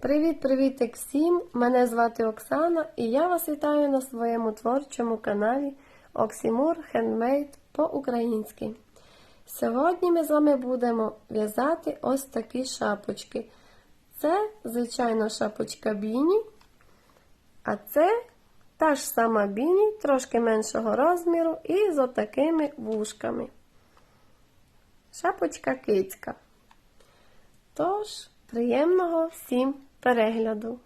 Привіт-привіт всім! Мене звати Оксана і я вас вітаю на своєму творчому каналі Оксімур Хендмейд по-українськи. Сьогодні ми з вами будемо в'язати ось такі шапочки. Це, звичайно, шапочка Біні, а це та ж сама Біні, трошки меншого розміру і з отакими вушками. Шапочка кицька. Тож, приємного всім перегляду.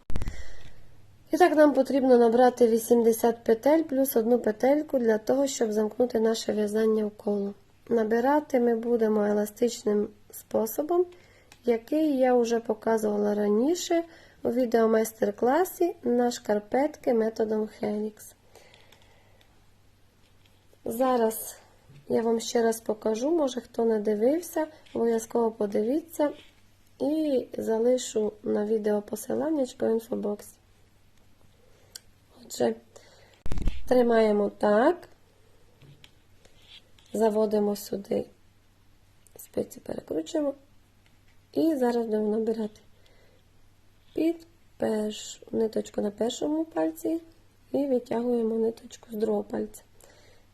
І так нам потрібно набрати 80 петель плюс одну петельку для того, щоб замкнути наше в'язання в коло. Набирати ми будемо еластичним способом, який я вже показувала раніше у відео майстер-класі на шкарпетки методом Helix. Зараз я вам ще раз покажу, може хто не дивився, обов'язково подивіться і залишу на відео в інфобоксі. Отже, тримаємо так, заводимо сюди, спиці перекручуємо, і зараз будемо набирати під першу ниточку на першому пальці і витягуємо ниточку з другого пальця.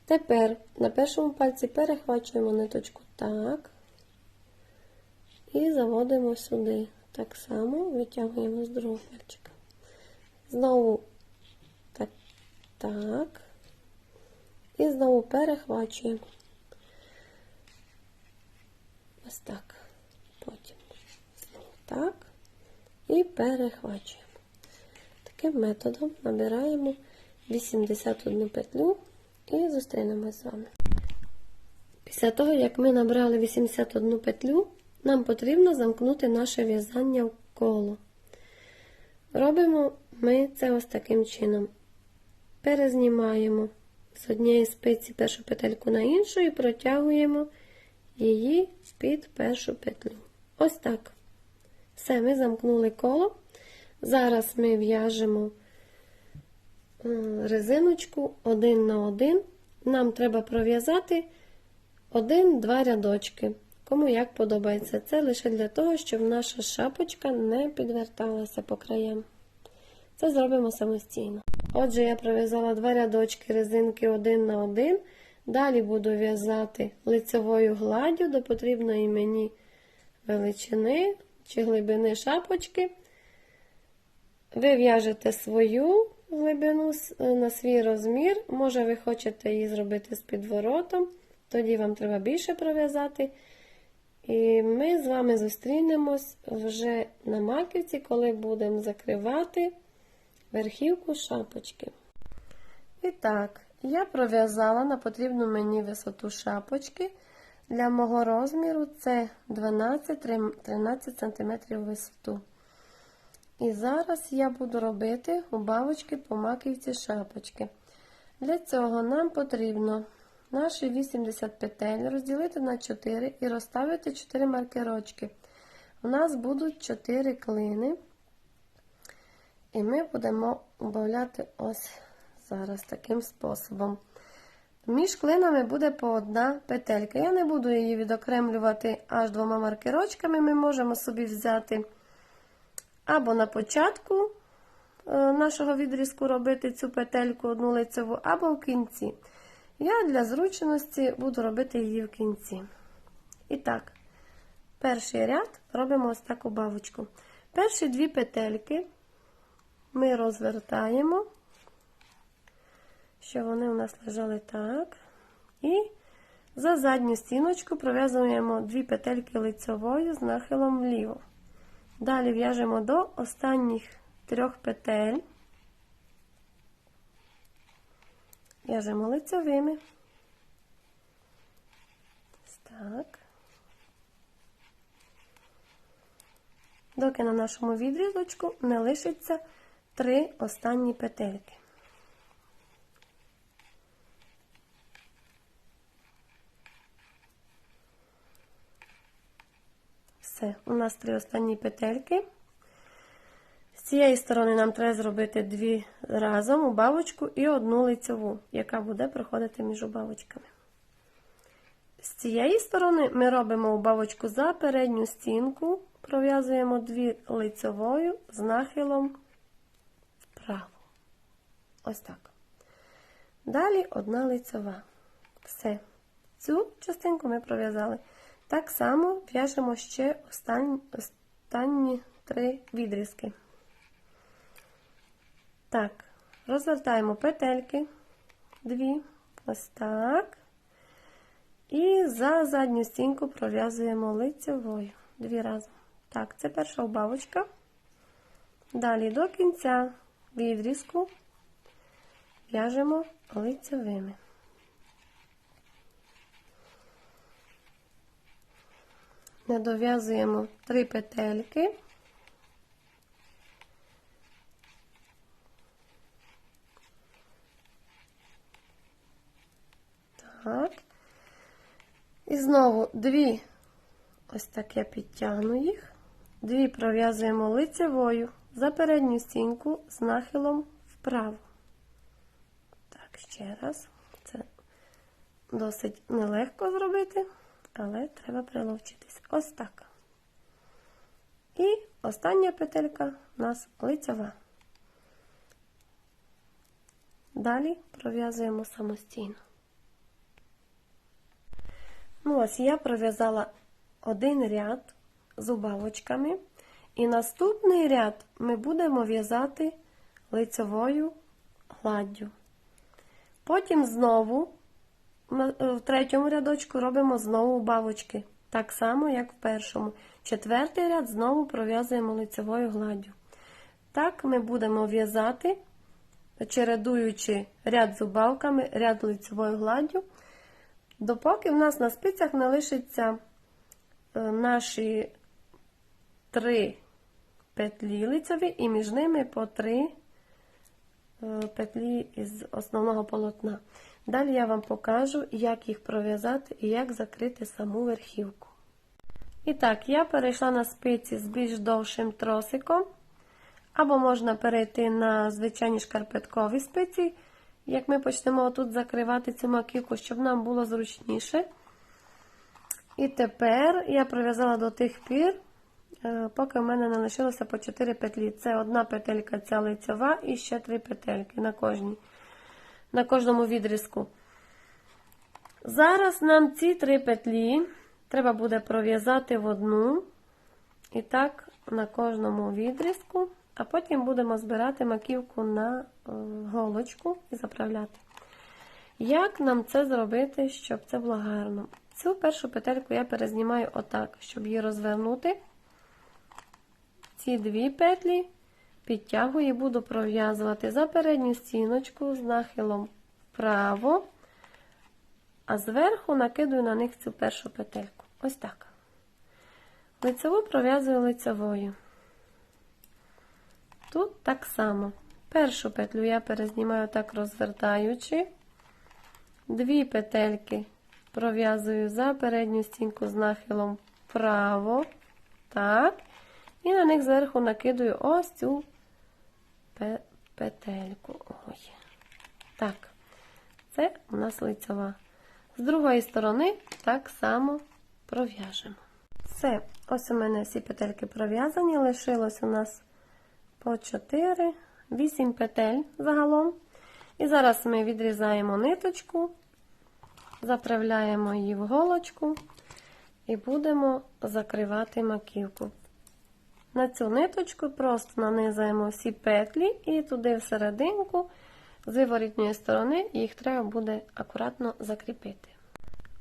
Тепер на першому пальці перехвачуємо ниточку так. І заводимо сюди. Так само витягуємо з другого пальчика. Знову так, так. І знову перехвачуємо. Ось так. Потім так. І перехвачуємо. Таким методом набираємо 81 петлю і зустрінемось з вами. Після того, як ми набрали 81 петлю, нам потрібно замкнути наше в'язання в коло. Робимо ми це ось таким чином. Перезнімаємо з однієї спиці першу петельку на іншу і протягуємо її під першу петлю. Ось так. Все, ми замкнули коло. Зараз ми в'яжемо резиночку один на один. Нам треба пров'язати один-два рядочки. Кому як подобається. Це лише для того, щоб наша шапочка не підверталася по краям. Це зробимо самостійно. Отже, я пров'язала два рядочки резинки один на один. Далі буду в'язати лицевою гладдю до потрібної мені величини чи глибини шапочки. Ви в'яжете свою глибину на свій розмір. Може, ви хочете її зробити з підворотом, тоді вам треба більше пров'язати. І ми з вами зустрінемось вже на маківці, коли будемо закривати верхівку шапочки. І так, я пров'язала на потрібну мені висоту шапочки. Для мого розміру це 12-13 см висоту. І зараз я буду робити убавочки по маківці шапочки. Для цього нам потрібно наші 80 петель розділити на 4 і розставити 4 маркерочки. У нас будуть 4 клини, і ми будемо убавляти ось зараз таким способом. Між клинами буде по одна петелька. Я не буду її відокремлювати аж двома маркерочками. Ми можемо собі взяти або на початку нашого відрізку робити цю петельку одну лицеву, або в кінці. Я для зручності буду робити її в кінці. І так, перший ряд робимо ось таку бавочку. Перші дві петельки ми розвертаємо, щоб вони у нас лежали так. І за задню стіночку пров'язуємо дві петельки лицевою з нахилом вліво. Далі в'яжемо до останніх трьох петель. В'яжемо лицевими. Ось так. Доки на нашому відрізочку не лишиться три останні петельки. Все, у нас три останні петельки. Цієї сторони нам треба зробити дві разом убавочку і одну лицеву, яка буде проходити між убавочками. З цієї сторони ми робимо убавочку за передню стінку, пров'язуємо дві лицевою з нахилом вправо. Ось так. Далі одна лицева. Все. Цю частинку ми пров'язали. Так само в'яжемо ще останні, останні три відрізки. Так, розвертаємо петельки. Дві. Ось так. І за задню стінку пров'язуємо лицевою. Дві рази. Так, це перша убавочка. Далі до кінця відрізку в'яжемо лицевими. Не дов'язуємо три петельки. Так. І знову дві, ось так я підтягну їх, дві пров'язуємо лицевою за передню стінку з нахилом вправо. Так, ще раз. Це досить нелегко зробити, але треба приловчитись. Ось так. І остання петелька у нас лицева. Далі пров'язуємо самостійно. Ну, ось я пров'язала один ряд з і наступний ряд ми будемо в'язати лицевою гладдю. Потім знову в третьому рядочку робимо знову убавочки, так само, як в першому. Четвертий ряд знову пров'язуємо лицевою гладдю. Так ми будемо в'язати, чередуючи ряд з убавками, ряд лицевою гладдю допоки в нас на спицях не лишиться е, наші три петлі лицеві і між ними по три е, петлі із основного полотна. Далі я вам покажу, як їх пров'язати і як закрити саму верхівку. І так, я перейшла на спиці з більш довшим тросиком, або можна перейти на звичайні шкарпеткові спиці як ми почнемо тут закривати цю маківку, щоб нам було зручніше. І тепер я пров'язала до тих пір, е, поки в мене не лишилося по 4 петлі. Це одна петелька ця лицьова і ще 3 петельки на кожній, на кожному відрізку. Зараз нам ці три петлі треба буде пров'язати в одну. І так, на кожному відрізку а потім будемо збирати маківку на голочку і заправляти. Як нам це зробити, щоб це було гарно? Цю першу петельку я перезнімаю отак, щоб її розвернути. Ці дві петлі підтягую і буду пров'язувати за передню стіночку з нахилом вправо, а зверху накидую на них цю першу петельку. Ось так. Лицеву пров'язую лицевою. Тут так само. Першу петлю я перезнімаю так розвертаючи, дві петельки пров'язую за передню стінку з нахилом вправо, так, і на них зверху накидую ось цю петельку. Ой. Так, це у нас лицева. З другої сторони так само пров'яжемо. Все, ось у мене всі петельки пров'язані, лишилось у нас по 4, 8 петель загалом. І зараз ми відрізаємо ниточку, заправляємо її в голочку і будемо закривати маківку. На цю ниточку просто нанизаємо всі петлі і туди всерединку, з виворітньої сторони, їх треба буде акуратно закріпити.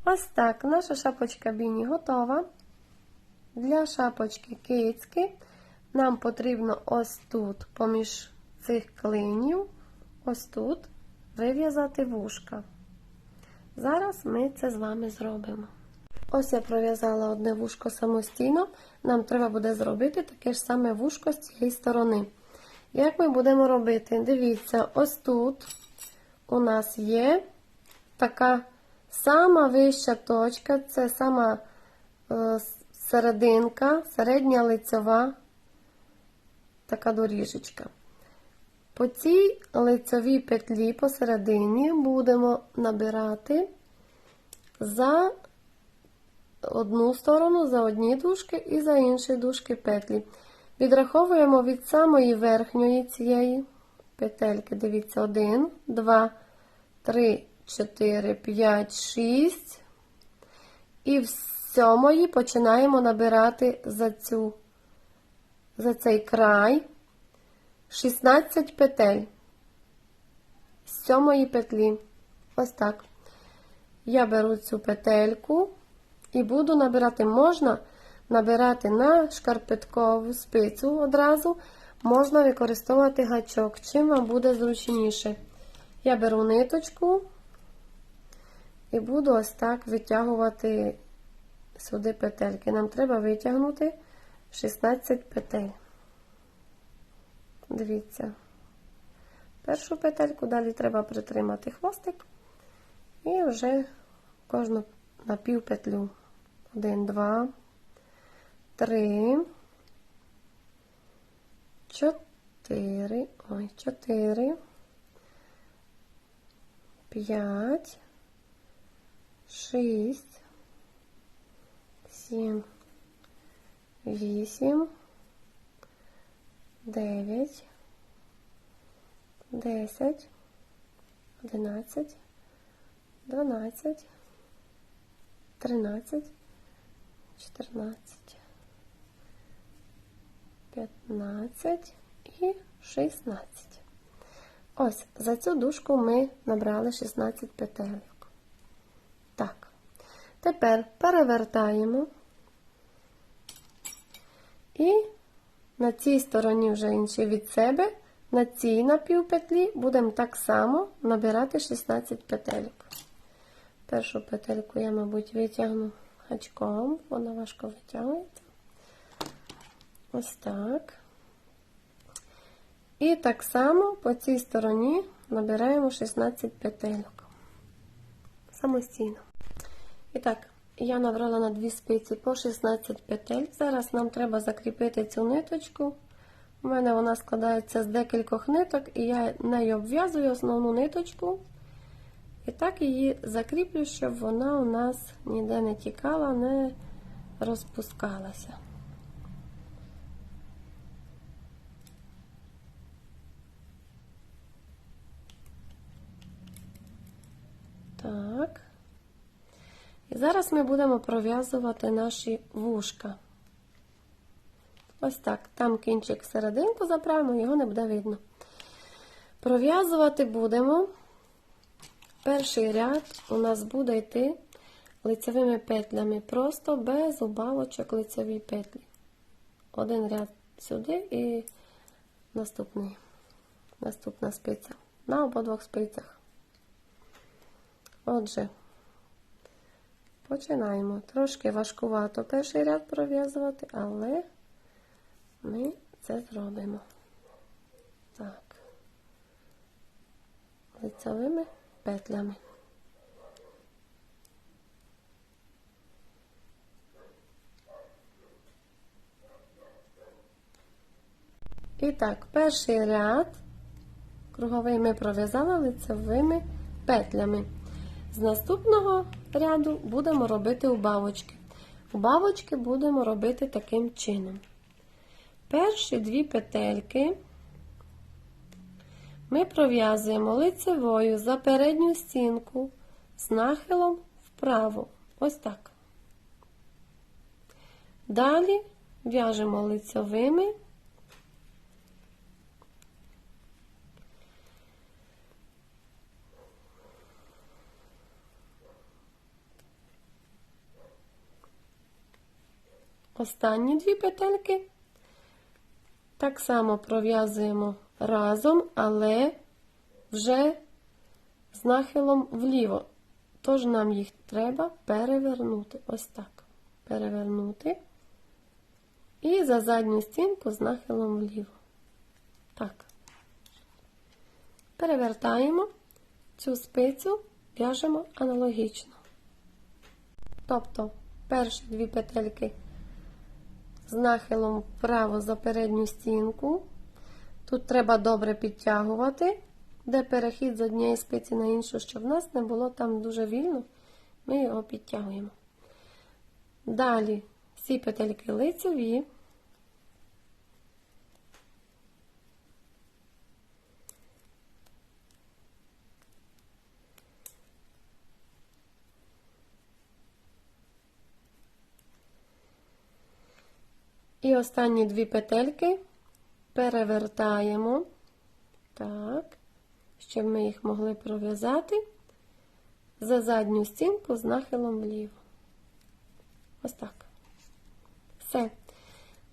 Ось так, наша шапочка біні готова. Для шапочки кицьки нам потрібно ось тут, поміж цих клинів, ось тут, вив'язати вушка. Зараз ми це з вами зробимо. Ось я пров'язала одне вушко самостійно, нам треба буде зробити таке ж саме вушко з цієї сторони. Як ми будемо робити? Дивіться, ось тут у нас є така сама вища точка, це сама е, серединка, середня лицьова така доріжечка. По цій лицевій петлі посередині будемо набирати за одну сторону за одні дужки і за інші дужки петлі. Відраховуємо від самої верхньої цієї петельки. Дивіться, 1, 2, 3, 4, 5, 6. І в сьомої починаємо набирати за, цю, за цей край 16 петель. З сьомої петлі. Ось так. Я беру цю петельку і буду набирати. Можна набирати на шкарпеткову спицю одразу, можна використовувати гачок, чим вам буде зручніше. Я беру ниточку і буду ось так витягувати сюди петельки. Нам треба витягнути 16 петель. Дивіться. Першу петельку, далі треба притримати хвостик. І вже кожну на пів петлю. Один, два, три, чотири, ой, чотири, п'ять, шість, сім, вісім, дев'ять, десять, одинадцять. 12, 13, 14, 15 і 16. Ось, за цю дужку ми набрали 16 петельок. Так. Тепер перевертаємо і на цій стороні вже інші від себе, на цій напівпетлі будемо так само набирати 16 петельок. Першу петельку я, мабуть, витягну гачком, вона важко витягується. Ось так. І так само по цій стороні набираємо 16 петельок. Самостійно. І так, я набрала на дві спиці по 16 петель. Зараз нам треба закріпити цю ниточку. У мене вона складається з декількох ниток, і я нею обв'язую основну ниточку. І так її закріплю, щоб вона у нас ніде не тікала, не розпускалася. Так. І зараз ми будемо пров'язувати наші вушка. Ось так. Там кінчик всерединку заправимо, його не буде видно. Пров'язувати будемо. Перший ряд у нас буде йти лицевими петлями, просто без убавочок лицеві петлі. Один ряд сюди і наступний, наступна спиця. На обидвох спицях. Отже, починаємо. Трошки важкувато перший ряд пров'язувати, але ми це зробимо. Так, лицевими петлями. І так, перший ряд круговий ми пров'язали лицевими петлями. З наступного ряду будемо робити убавочки. Убавочки будемо робити таким чином. Перші дві петельки ми пров'язуємо лицевою за передню стінку з нахилом вправо. Ось так. Далі в'яжемо лицевими. Останні дві петельки так само пров'язуємо разом, але вже з нахилом вліво. Тож нам їх треба перевернути. Ось так. Перевернути. І за задню стінку з нахилом вліво. Так. Перевертаємо цю спицю, в'яжемо аналогічно. Тобто, перші дві петельки з нахилом вправо за передню стінку. Тут треба добре підтягувати, де перехід з однієї спиці на іншу, щоб в нас не було там дуже вільно, ми його підтягуємо. Далі всі петельки лицеві. Останні дві петельки перевертаємо, так, щоб ми їх могли пров'язати за задню стінку з нахилом вліво. Ось так. Все.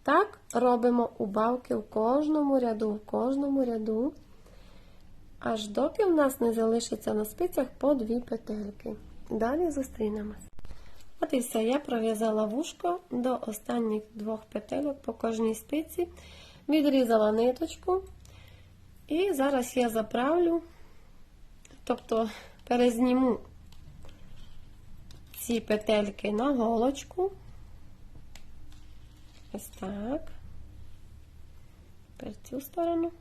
Так робимо убавки в кожному ряду, в кожному ряду, аж доки в нас не залишиться на спицях по дві петельки. Далі зустрінемось. От я пров'язала вушко до останніх двох петельок по кожній спиці, відрізала ниточку, і зараз я заправлю, тобто перезніму ці петельки на голочку. Ось так. Тепер цю сторону.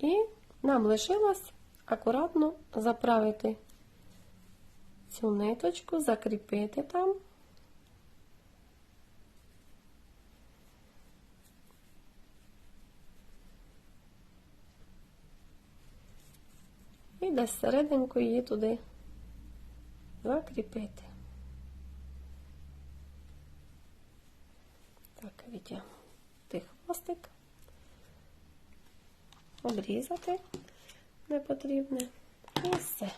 І нам лишилось акуратно заправити цю ниточку, закріпити там. І десь серединку її туди закріпити. Так, відтягнути хвостик, обрізати непотрібне і все.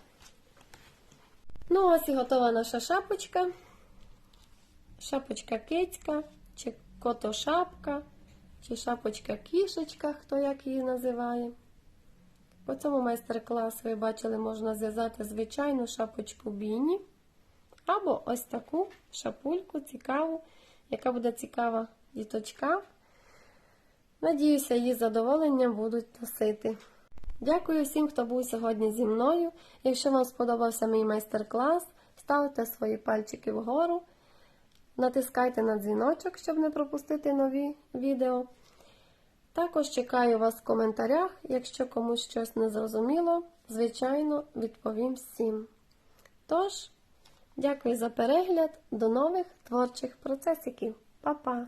Ну, ось і готова наша шапочка. Шапочка кицька, чи котошапка, чи шапочка кішечка, хто як її називає. По цьому майстер-класу ви бачили, можна зв'язати звичайну шапочку біні. Або ось таку шапульку цікаву, яка буде цікава діточкам. Надіюся, її задоволенням будуть носити. Дякую всім, хто був сьогодні зі мною. Якщо вам сподобався мій майстер-клас, ставте свої пальчики вгору, натискайте на дзвіночок, щоб не пропустити нові відео. Також чекаю вас в коментарях, якщо комусь щось не зрозуміло, звичайно, відповім всім. Тож, дякую за перегляд, до нових творчих процесиків. Па-па!